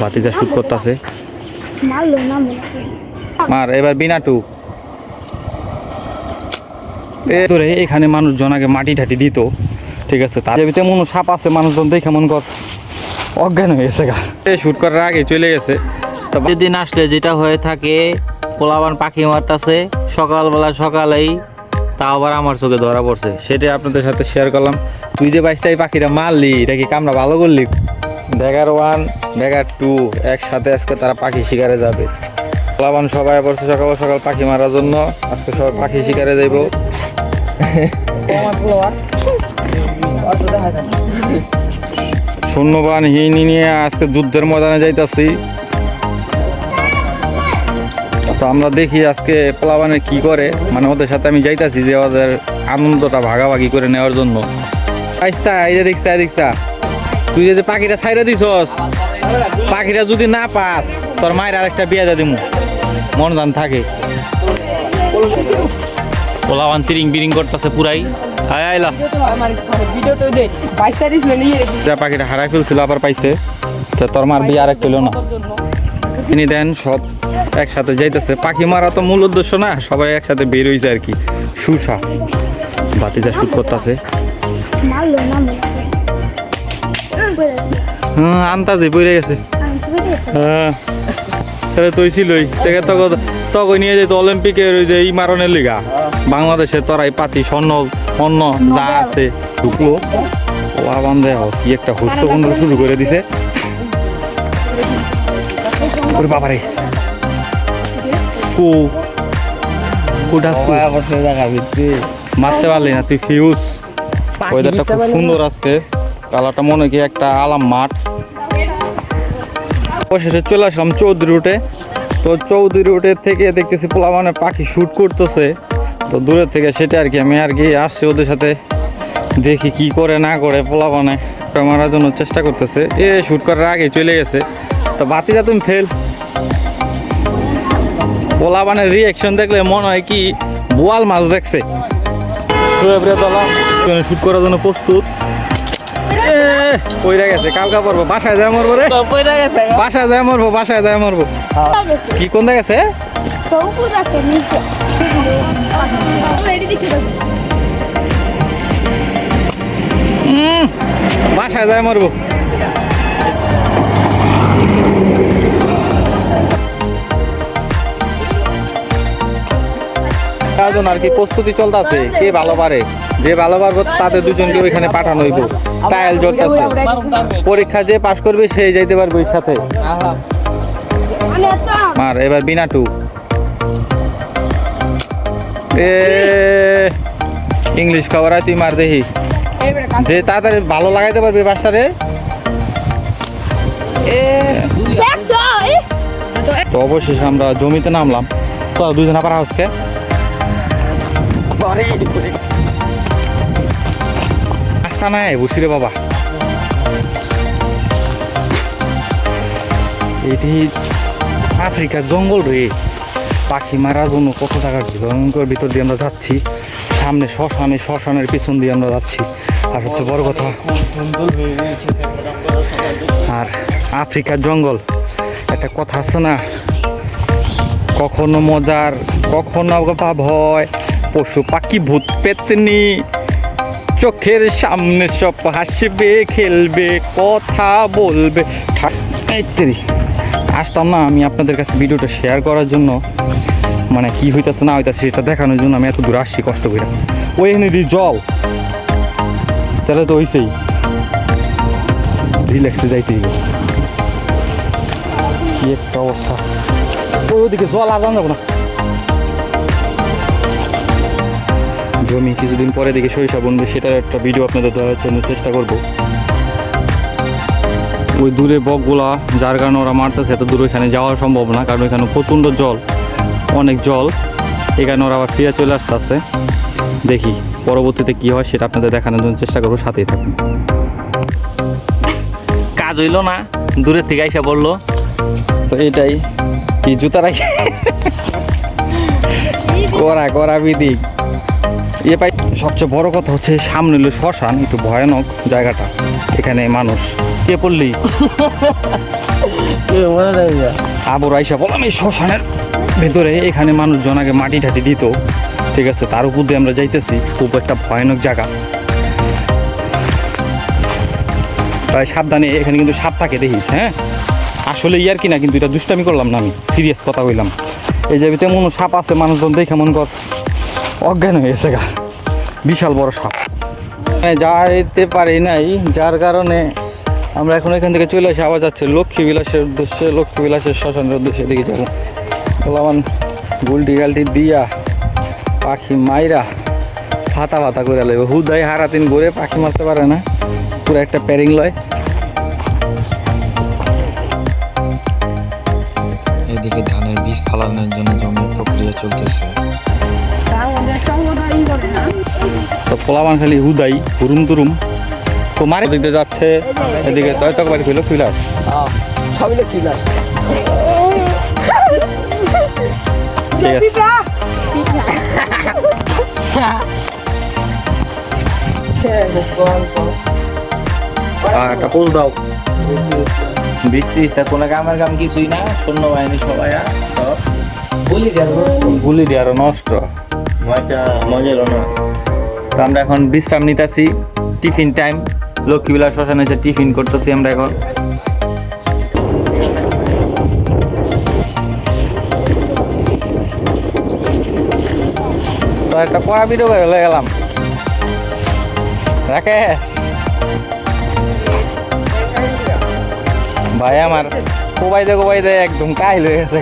বাতিজা শুট করতেছে। মারলো না করি মার এবার বিনা টু। এ তোরে এখানে মানুষজন আগে মাটি ঠাটি দিত ঠিক আছে? তার ভিতরে মনে সাপ আছে মানুষজন দেখে মন কর অজ্ঞান হয়ে গেছে গা। শুট করার আগে চলে গেছে। তারপর দিন আসলে যেটা হয়ে থাকে পোলাবান পাখি মারতাছে সকালবেলা সকালেই তা আবার আমার চোখে ধরা পড়ছে। সেটাই আপনাদের সাথে শেয়ার করলাম। তুই যে বাইশটাই পাখিটা মারলি এটা কি কামরা ভালো করলি? ব্যাগার ওয়ান ব্যাগার টু একসাথে আজকে তারা পাখি শিকারে যাবে। লাবান সবাই পড়ছে সকাল সকাল পাখি মারার জন্য আজকে সবাই পাখি শিকারে যাইব। শূন্যবান হিনি নিয়ে আজকে যুদ্ধের ময়দানে যাইতাছি। তো আমরা দেখি আজকে পোলাবানে কি করে। মানে ওদের সাথে আমি যাইতাছি যে ওদের আনন্দটা ভাগাভাগি করে নেওয়ার জন্য। আইস্তা, এই দেখতা দেখতা। তুই যে পাখিটা ছাইরা দিছস, পাখিটা যদি না পাস, তোর মায়ের আরেকটা বিয়ে দিয়ে দিমু। মন জান থাকে। পোলাবান তিরিং বিরিং করতেছে পুরাই। আয় আইলা ভিডিও তো দে বাইশ তারিখ নিয়ে যা পাখিটা হারাই ফেলছিল, আবার পাইছে। তো তোর মার বিয়ে আরেকটা হইল না। তিনি দেন, সব একসাথে যাইতেছে। পাখি মারা তো মূল উদ্দেশ্য না, সবাই একসাথে বের হইছে আর কি। সুসা বাতিজা শুট করতেছে। হ্যাঁ আন্তাজে পড়ে গেছে। তো। হ্যাঁ তাহলে তুই ছিলই। তক তক নিয়ে যেত অলিম্পিকের ওই যে ই মারণের লিগা। বাংলাদেশে তোরাই পাতি স্বর্ণ অন্য যা আছে। ঢুকলো। ও আবান দেহ কি একটা হুস্তকুণ্ড শুরু করে দিছে। ওরে বাবারে কু। কুটা মারতে পারলি না তুই ফিউজ ওয়েদারটা খুব সুন্দর আজকে। কালারটা মনে কি একটা আলাম মাঠ। অবশেষে চলে আসলাম চৌধুরী রুটে তো চৌধুরী রুটের থেকে দেখতেছি পোলা মানে পাখি শ্যুট করতেছে। তো দূরের থেকে সেটা আর কি, আমি আর কি আসছি ওদের সাথে। দেখি কি করে, না করে পোলা মানে মারার জন্য চেষ্টা করতেছে। এ শ্যুট করার আগে চলে গেছে। তো বাতিটা তুমি ফেল। পোলা মানে রিয়াকশন দেখলে মনে হয় কি বোয়াল মাছ দেখছে। শ্যুট করার জন্য প্রস্তুত। এ, গেছে কালকা পড়ব বাসায় যায় মরবো রে? বাসায় যায় মরবো বাসায় যায় মরবো। কি কোন গেছে বাসায় যায় মরবো। আর কি প্রস্তুতি চলতেছে কে ভালো পারে? যে ভালো পারব তাদের দুজনকে ওইখানে পাঠানো হইব। ট্রায়াল চলতেছে পরীক্ষা যে পাশ করবে সেই যাইতে পারবে ওই সাথে। মার এবার বিনা টু। এ ইংলিশ খবর হয় তুই মার দেখি। যে তাড়াতাড়ি ভালো লাগাইতে পারবি বাসারে। দেখছ তো অবশেষে আমরা জমিতে নামলাম। তো দুজন আবার হাউসকে। রাস্তা নাই, বুঝছি রে বাবা। এটি আফ্রিকার জঙ্গল রে। পাখি মারার জন্য কত টাকার জঙ্গলের ভিতর দিয়ে আমরা যাচ্ছি। সামনে শ্মশানে, শ্মশানের পিছন দিয়ে আমরা যাচ্ছি। আর সবচেয়ে বড় কথা, আর আফ্রিকার জঙ্গল। একটা কথা আছে না, কখনো মজার, কখনো ভয়। পশু পাখি ভূত পেতনি। চোখের সামনে সব হাসবে, খেলবে, কথা বলবে। এই আসতাম না আমি আপনাদের কাছে ভিডিওটা শেয়ার করার জন্য। মানে কি হইতাছে, না হইতাছে, সেটা দেখানোর জন্য আমি এত দূর আসছি, কষ্ট করে ওই এখানে দি জল। তাহলে তো হইছেই। রিল্যাক্সে যাইতে হবে। কি একটা অবস্থা। ওই ওদিকে জল আর যাব না। জমি কিছুদিন পরে দেখি সরিষা বনবে সেটার একটা ভিডিও আপনাদের দেওয়ার জন্য চেষ্টা করব। ওই দূরে বকগুলা যার কারণে ওরা মারতেছে এত দূর এখানে যাওয়া সম্ভব না কারণ এখানে প্রচণ্ড জল অনেক জল। এখানে ওরা আবার ফিরে চলে আসতে আসতে দেখি পরবর্তীতে কি হয় সেটা আপনাদের দেখানোর জন্য চেষ্টা করব সাথেই থাকুন। কাজ হইল না দূরের থেকে আইসা বলল তো এটাই কি জুতা রাখি? করা করা বিদিক ইয়ে পাই সবচেয়ে বড় কথা হচ্ছে সামনে হলো শ্মশান একটু ভয়ানক জায়গাটা। এখানে মানুষ কে পড়লি? আবর আইসা বললাম এই শ্মশানের ভেতরে। এখানে মানুষজন আগে মাটি ঠাটি দিত। ঠিক আছে তার উপর দিয়ে আমরা যাইতেছি। খুব একটা ভয়ানক জায়গা। তাই সাবধানে এখানে কিন্তু সাপ থাকে দেখিস হ্যাঁ? আসলে ইয়ার কি না কিন্তু এটা দুষ্টামি করলাম না আমি। সিরিয়াস কথা কইলাম। এই যে ভিতরে মনে সাপ আছে মানুষজন দেখে মন কর। অজ্ঞান হয়ে গেছে গা। বিশাল বড় সাপ। যাইতে পারি নাই, যার কারণে আমরা এখন এখান থেকে চলে আসি আবার যাচ্ছে লক্ষ্মী বিলাসের উদ্দেশ্যে, লক্ষ্মী বিলাসের শ্মশানের উদ্দেশ্যে দিকে যাব। বললাম গুলটি গালটি দিয়া পাখি মাইরা ফাতা ফাতা করে লাগবে হুদাই হারাতিন ঘুরে পাখি মারতে পারে না, পুরো একটা প্যারিং লয়। এদিকে ধানের বীজ ফালানোর জন্য জমির প্রক্রিয়া চলতেছে। তো পোলামান খালি হুদাই হুরুম তুরুম। তো মারে দিতে যাচ্ছে এদিকে তয় তক বাড়ি খুলো খুলাস সবই তো ঠিক আছে। একটা পোজ দাও। বৃষ্টিটা কোনো কামের কাম কিছুই না সৈন্য বাহিনী সবাই গুলি আরও নষ্ট। মজা মজা এলো না। তো আমরা এখন বিশ্রাম নিতেছি। টিফিন টাইম লক্ষ্মীবিলা শ্মশানে এসে টিফিন করতেছি আমরা এখন। তো একটা পড়া ভিডিও করে গেলাম। রাখে ভাই আমার কোবাই দে কোবাই দে একদম কাহিল হয়ে গেছে